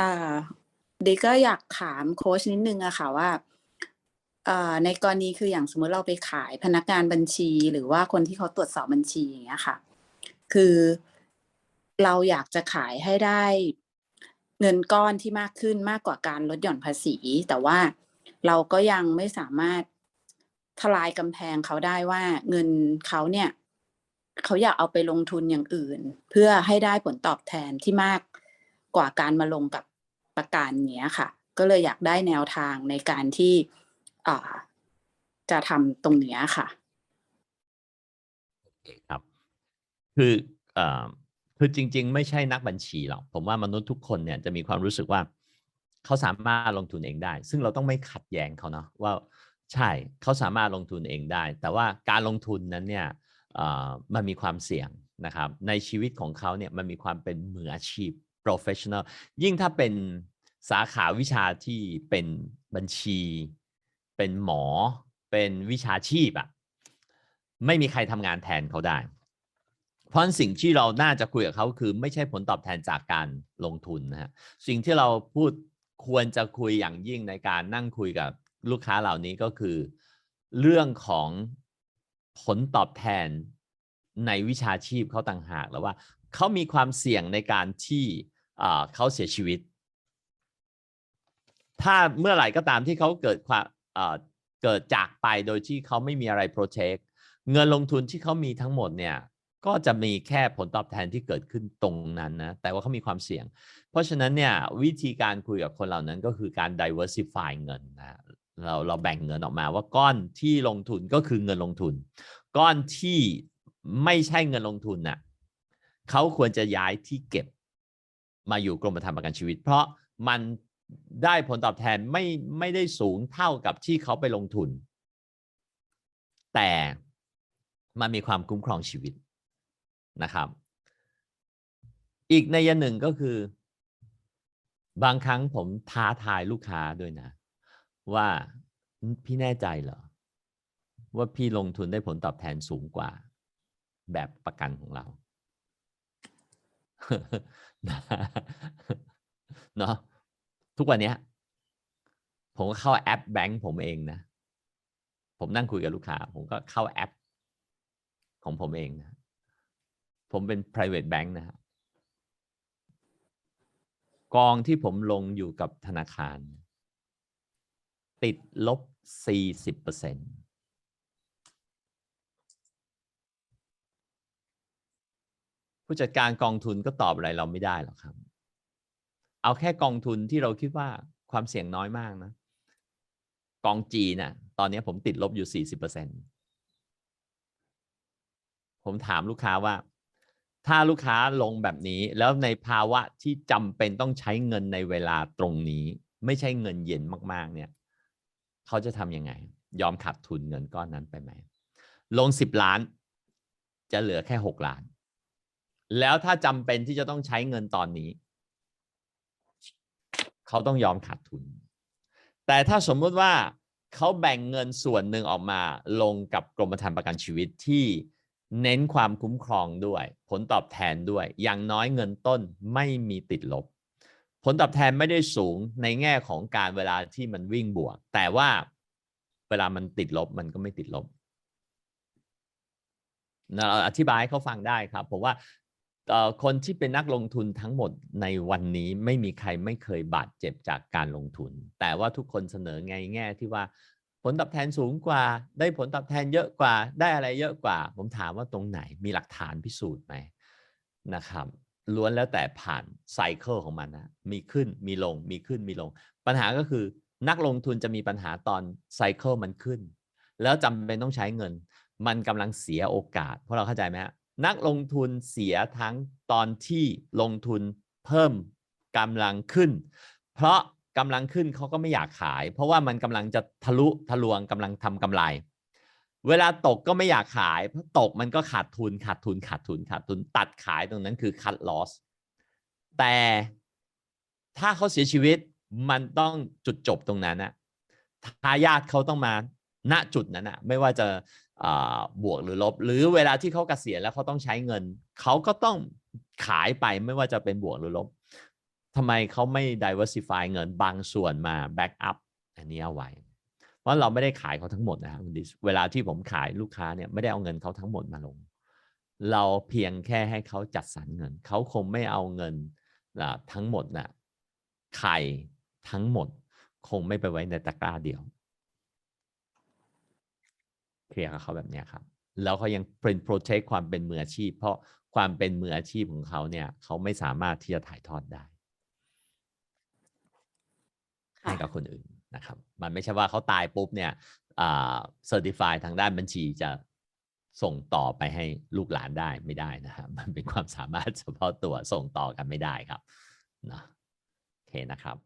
อ่าเด็กก็อยากถามโค้ชนิดนึงอะค่ะว่าเอ่อในกรณีคืออย่างสมมติเราไปขายพนักงานบัญชี หรือว่าคนที่เขาตรวจสอบบัญชีอย่างเงี้ยค่ะ คือเราอยากจะขายให้ได้เงินก้อนที่มากขึ้นมากกว่าการลดหย่อนภาษี แต่ว่าเราก็ยังไม่สามารถทลายกำแพงเขาได้ว่าเงินเขาเนี่ย เขาอยากเอาไปลงทุนอย่างอื่น เพื่อให้ได้ผลตอบแทนที่มาก กว่าการมาลงกับประกันเนี้ยค่ะ ก็เลยอยากได้แนวทางในการที่จะทำตรงเนี้ยค่ะโอเคครับ คืออ่อคือจริง ๆ ไม่ใช่นักบัญชีหรอกผมว่ามนุษย์ทุกคนเนี่ยจะมีความรู้สึกว่าเขาสามารถลงทุนเองได้ ซึ่งเราต้องไม่ขัดแย้งเขาเนาะว่าใช่เขาสามารถลงทุนเองได้ แต่ว่าการลงทุนนั้นเนี่ยมันมีความเสี่ยงนะครับ ในชีวิตของเขาเนี่ยมันมีความเป็นมืออาชีพ professional ยิ่งถ้าเป็นสาขาวิชาที่เป็นบัญชี เป็นหมอ เป็นวิชาชีพอะไม่มีใครทำงานแทนเขาได้ เพราะสิ่งที่เราน่าจะคุยกับเขาคือไม่ใช่ผลตอบแทนจากการลงทุนนะฮะ สิ่งที่เราพูดควรจะคุยอย่างยิ่งในการนั่งคุยกับลูกค้าเหล่านี้ก็คือ เรื่องของผลตอบแทนในวิชาชีพเขาต่างหากแล้วว่า เขามีความเสี่ยงในการที่เขาเสียชีวิต ถ้าเมื่อไหร่ก็ตามที่เขาเกิดความเกิดจากไปโดยที่เขาไม่มีอะไรโปรเทคเงินลงทุนที่เขามีทั้งหมดเนี่ยก็จะมีแค่ผลตอบแทนที่เกิดขึ้นตรงนั้นนะ แต่ว่าเขามีความเสี่ยง เพราะฉะนั้นเนี่ยวิธีการคุยกับคนเหล่านั้นก็คือการ diversify เงินนะ เราเราแบ่งเงินออกมาว่าก้อนที่ลงทุนก็คือเงินลงทุน ก้อนที่ไม่ใช่เงินลงทุนน่ะ เขาควรจะย้ายที่เก็บมาอยู่กรมธรรม์ประกันชีวิต เพราะมันได้ผลตอบแทนไม่ไม่ได้สูงเท่ากับที่เขาไปลงทุน แต่มันมีความคุ้มครองชีวิตนะครับ อีกในยะหนึ่งก็คือ บางครั้งผมท้าทายลูกค้าด้วยนะ ว่าพี่แน่ใจเหรอ ว่าพี่ลงทุนได้ผลตอบแทนสูงกว่า แบบประกันของเรา เนาะทุกวันนี้ผมก็เข้าแอปแบงก์ผมเองนะ ผมนั่งคุยกับลูกค้า ผมก็เข้าแอป ของผมเองนะ ผมเป็น private bank นะฮะกองที่ผมลงอยู่กับธนาคาร ติดลบ 40%เปอร์เซ็นต์ ผู้จัดการกองทุนก็ตอบอะไรเราไม่ได้หรอกครับ เอาแค่กองทุนที่เราคิดว่าความเสี่ยงน้อยมากนะ กองจีนน่ะ ตอนนี้ผมติดลบอยู่ 40%เปอร์เซ็นต์ผมถามลูกค้าว่า ถ้าลูกค้าลงแบบนี้ แล้วในภาวะที่จำเป็นต้องใช้เงินในเวลาตรงนี้ ไม่ใช่เงินเย็นมาก ๆ เนี่ย เขาจะทำยังไง ยอมขาดทุนเงินก้อนนั้นไปไหมลงสิบล้าน จะเหลือแค่หกล้าน แล้วถ้าจำเป็นที่จะต้องใช้เงินตอนนี้ เขาต้องยอมขาดทุน แต่ถ้าสมมุติว่าเขาแบ่งเงินส่วนหนึ่งออกมาลงกับกรมธรรม์ประกันชีวิตที่เน้นความคุ้มครองด้วย ผลตอบแทนด้วย อย่างน้อยเงินต้นไม่มีติดลบ ผลตอบแทนไม่ได้สูงในแง่ของการเวลาที่มันวิ่งบวก แต่ว่าเวลามันติดลบมันก็ไม่ติดลบเราอธิบายให้เขาฟังได้ครับผมว่าเอ่อ คนที่เป็นนักลงทุนทั้งหมดในวันนี้ไม่มีใครไม่เคยบาดเจ็บจากการลงทุน แต่ว่าทุกคนเสนอไงแง่ที่ว่าผลตอบแทนสูงกว่า ได้ผลตอบแทนเยอะกว่าได้อะไรเยอะกว่า ผมถามว่าตรงไหนมีหลักฐานพิสูจน์ไหมนะครับล้วนแล้วแต่ผ่านไซเคิลของมันนะมีขึ้นมีลงมีขึ้นมีลง ปัญหาก็คือนักลงทุนจะมีปัญหาตอนไซเคิลมันขึ้น แล้วจำเป็นต้องใช้เงิน มันกำลังเสียโอกาส เพราะเราเข้าใจไหมฮะ นักลงทุนเสียทั้งตอนที่ลงทุนเพิ่มกำลังขึ้น เพราะกำลังขึ้นเขาก็ไม่อยากขาย เพราะว่ามันกำลังจะทะลุทะลวงกำลังทำกำไร เวลาตกก็ไม่อยากขาย เพราะตกมันก็ขาดทุนขาดทุนขาดทุนขาดทุนตัดขายตรงนั้นคือ cut loss แต่ถ้าเขาเสียชีวิตมันต้องจุดจบตรงนั้นนะทายาทเขาต้องมาณจุดนั้นนะไม่ว่าจะ บวกหรือลบ หรือเวลาที่เขาเกษียณแล้วเขาต้องใช้เงิน เขาก็ต้องขายไปไม่ว่าจะเป็นบวกหรือลบทำไมเขาไม่ diversify เงินบางส่วนมา back up อันนี้เอาไว้ เพราะเราไม่ได้ขายเขาทั้งหมดนะครับคุณดิสเวลาที่ผมขายลูกค้าเนี่ยไม่ได้เอาเงินเขาทั้งหมดมาลง เราเพียงแค่ให้เขาจัดสรรเงิน เขาคงไม่เอาเงินทั้งหมดน่ะไข่ทั้งหมดคงไม่ไปไว้ในตะกร้าเดียว เคลียร์กับเขาแบบเนี้ยครับแล้วเขายังเป็น protect ความเป็นมืออาชีพ เพราะความเป็นมืออาชีพของเขาเนี่ย เขาไม่สามารถที่จะถ่ายทอดได้ค่ะให้กับคนอื่นนะครับ มันไม่ใช่ว่าเขาตายปุ๊บเนี่ยอ่า certify ทางด้านบัญชีจะส่งต่อไปให้ลูกหลานได้ไม่ได้นะครับมันเป็นความสามารถเฉพาะตัวส่งต่อกันไม่ได้ครับนะโอเคนะครับ